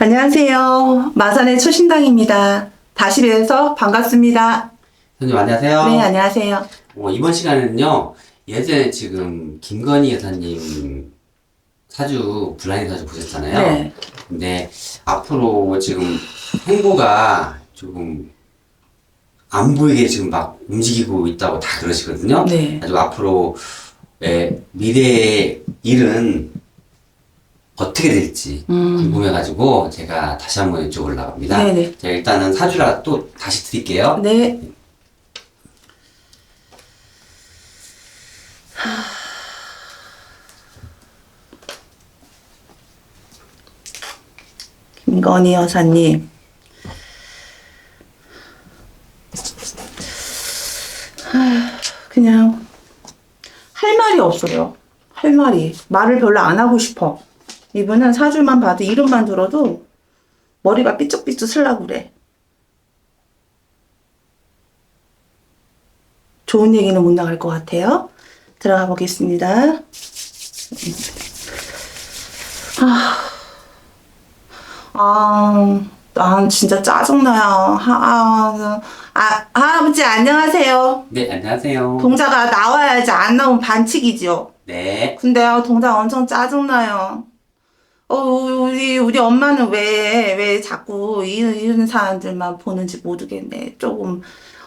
안녕하세요. 마산의 초신당입니다. 다시 뵈서 반갑습니다. 선생님 안녕하세요. 네, 안녕하세요. 어, 이번 시간에는요. 예전에 지금 김건희 여사님 사주 블라인드 사주 보셨잖아요. 네. 근데 앞으로 지금 행보가 조금 안 보이게 지금 막 움직이고 있다고 다 그러시거든요. 네. 아주 앞으로 의 미래의 일은 어떻게 될지 음. 궁금해가지고 제가 다시 한번 여쭤보려고 합니다. 네네. 제가 일단은 사주라 또 다시 드릴게요. 네. 김건희 여사님. 하, 그냥 할 말이 없어요. 할 말이. 말을 별로 안 하고 싶어. 이분은 사주만 봐도 이름만 들어도 머리가 삐쭉삐쭉 슬라고 그래. 좋은 얘기는 못 나갈 것 같아요. 들어가 보겠습니다. 아, 난 진짜 짜증나요. 하, 아, 아, 할아버지 안녕하세요. 네, 안녕하세요. 동자가 나와야지 안 나오면 반칙이죠. 네. 근데요, 동자 엄청 짜증나요. 어, 우리, 우리 엄마는 왜, 왜 자꾸 이런, 사람들만 보는지 모르겠네. 조금,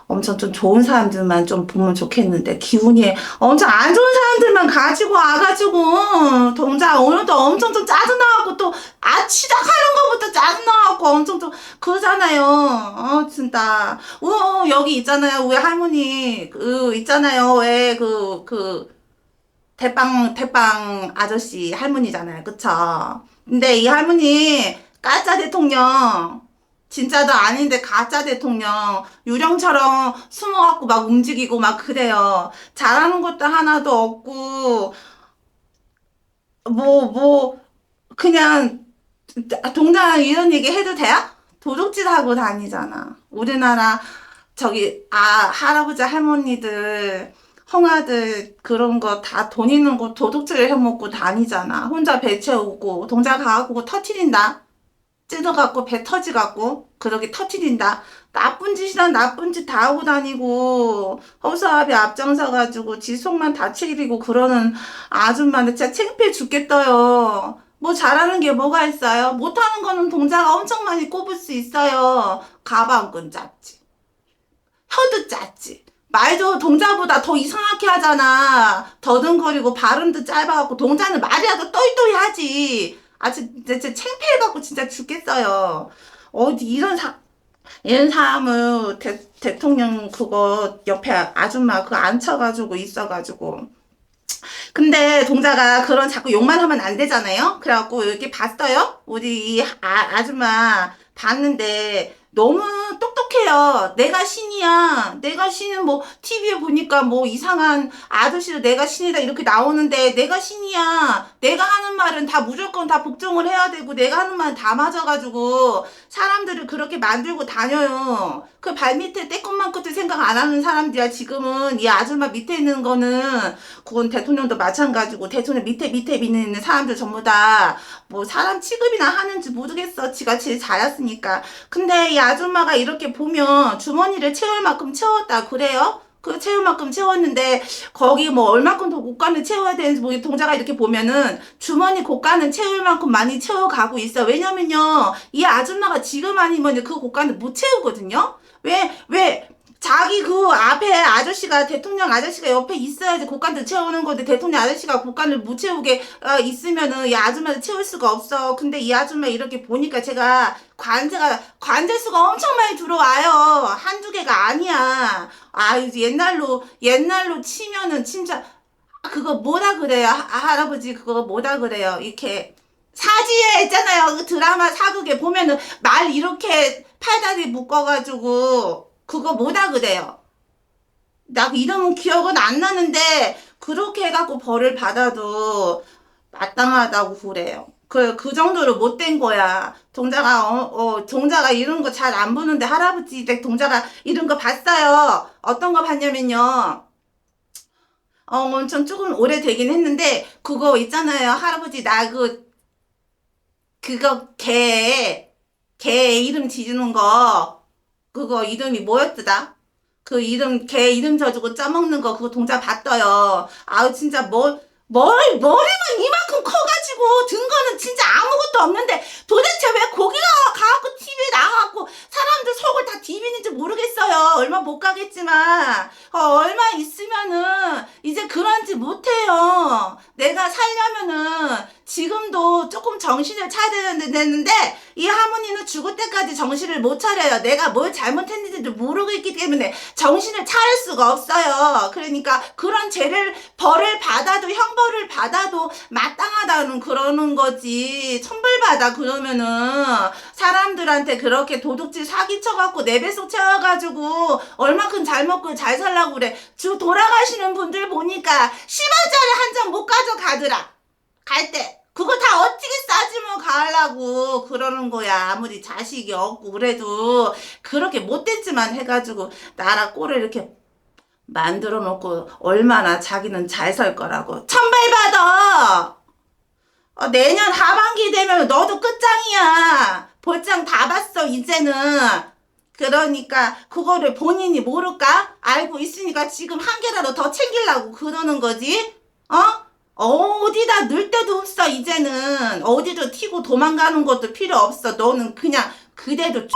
엄청 좀 좋은 사람들만 좀 보면 좋겠는데, 기운이 엄청 안 좋은 사람들만 가지고 와가지고, 동자 오늘도 엄청 좀 짜증나갖고 또, 아, 시작하는 것부터 짜증나갖고 엄청 좀, 그러잖아요. 어, 진짜. 어, 여기 있잖아요. 우리 할머니, 그, 있잖아요. 왜, 그, 그, 대빵 대빵 아저씨 할머니잖아요, 그쵸? 근데 이 할머니 가짜 대통령 진짜도 아닌데 가짜 대통령 유령처럼 숨어갖고 막 움직이고 막 그래요. 잘하는 것도 하나도 없고 뭐뭐 그냥 동장 이런 얘기 해도 돼요? 도둑질 하고 다니잖아. 우리나라 저기 아 할아버지 할머니들 형아들 그런 거 다 돈 있는 거 도둑질 해먹고 다니잖아. 혼자 배 채우고 동자 가고 터트린다. 찢어갖고 배 터지갖고 그러게 터트린다. 나쁜 짓이란 나쁜 짓 다 하고 다니고 허수아비 앞장서가지고 지 속만 다치리고 그러는 아줌마는 진짜 창피해 죽겠어요. 뭐 잘하는 게 뭐가 있어요? 못하는 거는 동자가 엄청 많이 꼽을 수 있어요. 가방끈 잡지. 혀도 짰지. 말도 동자보다 더 이상하게 하잖아. 더듬거리고 발음도 짧아갖고 동자는 말이라도 또이또이 하지. 아, 진짜, 창피해갖고 진짜 죽겠어요. 어디 이런 사, 이런 사람을 대, 대통령 그거 옆에 아줌마 그거 앉혀가지고 있어가지고. 근데 동자가 그런 자꾸 욕만 하면 안 되잖아요? 그래갖고 이렇게 봤어요? 우리 이 아, 아줌마 봤는데 너무 똑똑해요. 내가 신이야. 내가 신은 뭐 TV에 보니까 뭐 이상한 아저씨도 내가 신이다 이렇게 나오는데 내가 신이야. 내가 하는 말은 다 무조건 다 복종을 해야 되고 내가 하는 말은 다 맞아가지고 사람들을 그렇게 만들고 다녀요. 그 발밑에 떼꿈만 끝을 생각 안 하는 사람들이야. 지금은 이 아줌마 밑에 있는 거는 그건 대통령도 마찬가지고 대통령 밑에 밑에 있는 사람들 전부 다 뭐 사람 취급이나 하는지 모르겠어. 지가 제일 잘했으니까. 근데 이 아줌마가 이 렇게 보면 주머니를 채울 만큼 채웠다 그래요? 그 채울 만큼 채웠는데 거기 뭐 얼마큼 더 고가는 채워야 되는지 뭐 동자가 이렇게 보면은 주머니 고가는 채울 만큼 많이 채워가고 있어. 왜냐면요 이 아줌마가 지금 아니면 그 고가는 못 채우거든요. 왜 왜? 자기 그 앞에 아저씨가 대통령 아저씨가 옆에 있어야지 곡간을 채우는 건데 대통령 아저씨가 곡간을 못 채우게 어, 있으면은 이 아줌마를 채울 수가 없어. 근데 이 아줌마 이렇게 보니까 제가 관제가 관제 수가 엄청 많이 들어와요. 한두 개가 아니야. 아 옛날로 옛날로 치면은 진짜 그거 뭐라 그래요? 하- 할아버지 그거 뭐라 그래요? 이렇게 사지에 있잖아요. 그 드라마 사극에 보면은 말 이렇게 팔다리 묶어가지고 그거 뭐다 그래요. 나 이름은 기억은 안 나는데 그렇게 해갖고 벌을 받아도 마땅하다고 그래요. 그, 그 정도로 못된 거야. 동자가, 어, 어, 동자가 이런 거 잘 안 보는데 할아버지 댁 동자가 이런 거 봤어요. 어떤 거 봤냐면요. 어, 엄청 조금 오래되긴 했는데, 그거 있잖아요. 할아버지, 나 그, 그거 개, 개 이름 지주는 거 그거 이름이 뭐였더라? 그 이름 개 이름 져주고 짜먹는 거 그거 동작 봤어요. 아우 진짜 뭐 머리 머리만 이만큼 커가지고 든 거는 진짜 아무것도 없는데 도대체 왜 거기가 가갖고 TV에 나가갖고 사람들 속을 다 디비는지 모르겠어요. 얼마 못 가겠지만 어, 얼마 있으면은 이제 그런지 못해요. 내가 살려면은 지금도 조금 정신을 차려야 되는데 이 할머니는 죽을 때까지 정신을 못 차려요. 내가 뭘 잘못했는지도 모르고 있기 때문에 정신을 차릴 수가 없어요. 그러니까 그런 죄를 벌을 받아도 형벌을 받아도 마땅하다는 그러는 거지. 천벌받아 그러면은 사람들한테 그렇게 도둑질 사기쳐갖고 내 뱃속 채워가지고 얼마큼 잘 먹고 잘 살라고 그래. 주 돌아가시는 분들 보니까 10원짜리 한 장 못 가져가더라. 갈 때. 그거 다 어떻게 싸지면 가려고 그러는 거야. 아무리 자식이 없고 그래도 그렇게 못된 짓만 해가지고 나라 꼴을 이렇게 만들어 놓고 얼마나 자기는 잘 살 거라고. 천벌받아! 어, 내년 하반기 되면 너도 끝장이야. 볼장 다 봤어, 이제는. 그러니까 그거를 본인이 모를까? 알고 있으니까 지금 한 개라도 더 챙기려고 그러는 거지? 어? 어디다 넣을 데도 없어, 이제는. 어디도 튀고 도망가는 것도 필요 없어. 너는 그냥 그대로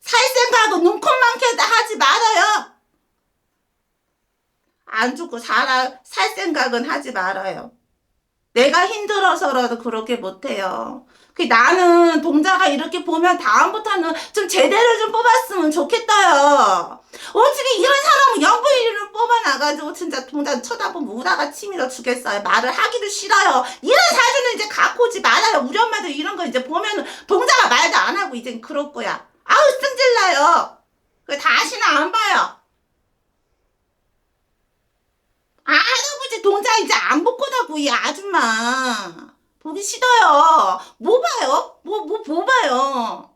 살 생각은 눈콧만큼다 하지 말아요. 안 죽고 살아, 살 생각은 하지 말아요. 내가 힘들어서라도 그렇게 못해요. 그 나는 동자가 이렇게 보면 다음부터는 좀 제대로 좀 뽑았으면 좋겠다요. 어떻게 이런 사람은 영부인을 뽑아놔가지고 진짜 동자 쳐다보면 우라가 치밀어 죽겠어요. 말을 하기도 싫어요. 이런 사주는 이제 갖고 오지 말아요. 우리 엄마도 이런 거 이제 보면은 동자가 말도 안 하고 이젠 그럴 거야. 아우 승질나요. 그 다시는 안 봐요. 아, 할 아버지 동자 이제 안볼 거다고 이 아줌마. 보기 싫어요. 뭐 봐요? 뭐, 뭐, 뭐 봐요?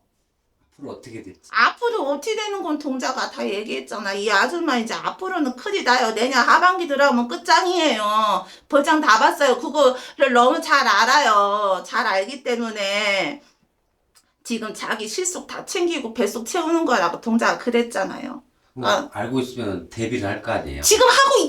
앞으로 어떻게 될지. 앞으로 어떻게 되는 건 동자가 다 얘기했잖아. 이 아줌마 이제 앞으로는 큰일 나요. 내년 하반기 들어오면 끝장이에요. 벌장 다 봤어요. 그거를 너무 잘 알아요. 잘 알기 때문에 지금 자기 실속 다 챙기고 뱃속 채우는 거라고 동자가 그랬잖아요. 뭐 아. 알고 있으면 데뷔를 할 거 아니에요. 지금 하고.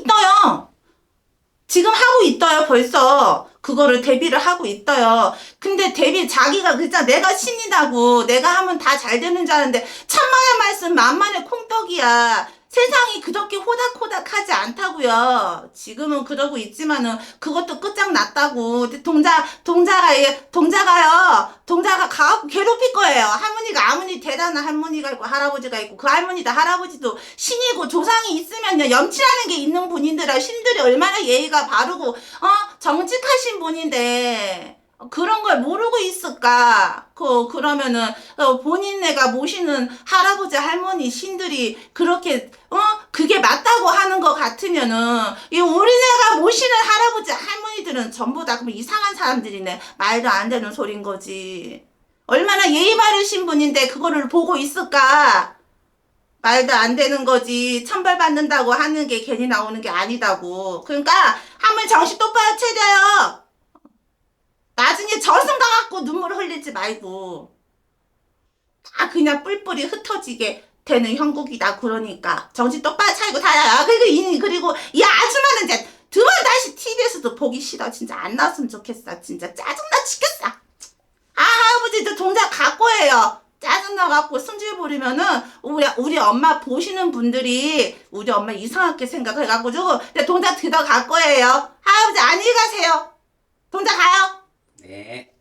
지금 하고 있어요, 벌써. 그거를 데뷔를 하고 있어요. 근데 데뷔 자기가 그자 내가 신이다고 내가 하면 다 잘 되는 줄 아는데 천만의 말씀 만만의 콩떡이야. 세상이 그렇게 호닥호닥하지 않다고요. 지금은 그러고 있지만은 그것도 끝장났다고. 동자 동자가 이- 동자가요. 동자가 가갖고 괴롭힐 거예요. 할머니가 아무리 대단한 할머니가 있고 할아버지가 있고 그 할머니다 할아버지도 신이고 조상이 있으면요 염치라는 게 있는 분인들아 신들이 얼마나 예의가 바르고 어 정직하신 분인데 그런 걸 모르고 있을까? 그 그러면은 어, 본인네가 모시는 할아버지 할머니 신들이 그렇게 어 그게 맞다고 하는 것 같으면은 이 우리네가 모시는 할아버지 할머니들은 전부 다 그럼 이상한 사람들이네 말도 안 되는 소린 거지. 얼마나 예의 바르신 분인데 그거를 보고 있을까? 말도 안 되는 거지. 천벌 받는다고 하는 게 괜히 나오는 게 아니다고. 그러니까 한번 정신 똑바로 차려요. 나중에 저승 가갖고 눈물 흘리지 말고. 다 그냥 뿔뿔이 흩어지게 되는 형국이다. 그러니까 정신 똑바로 차리고 살아요. 그리고 이, 그리고 이 아줌마는 이제 두 번 다시 TV에서도 보기 싫어. 진짜 안 나왔으면 좋겠어. 진짜 짜증나 죽겠어. 아, 할아버지도 동작 갖고 해요. 짜증나갖고 승질 부리면은 우리 우리 엄마 보시는 분들이 우리 엄마 이상하게 생각해갖고 근데 동작 들어갈 거예요. 할아버지 안녕히 가세요. 동작 가요. 네.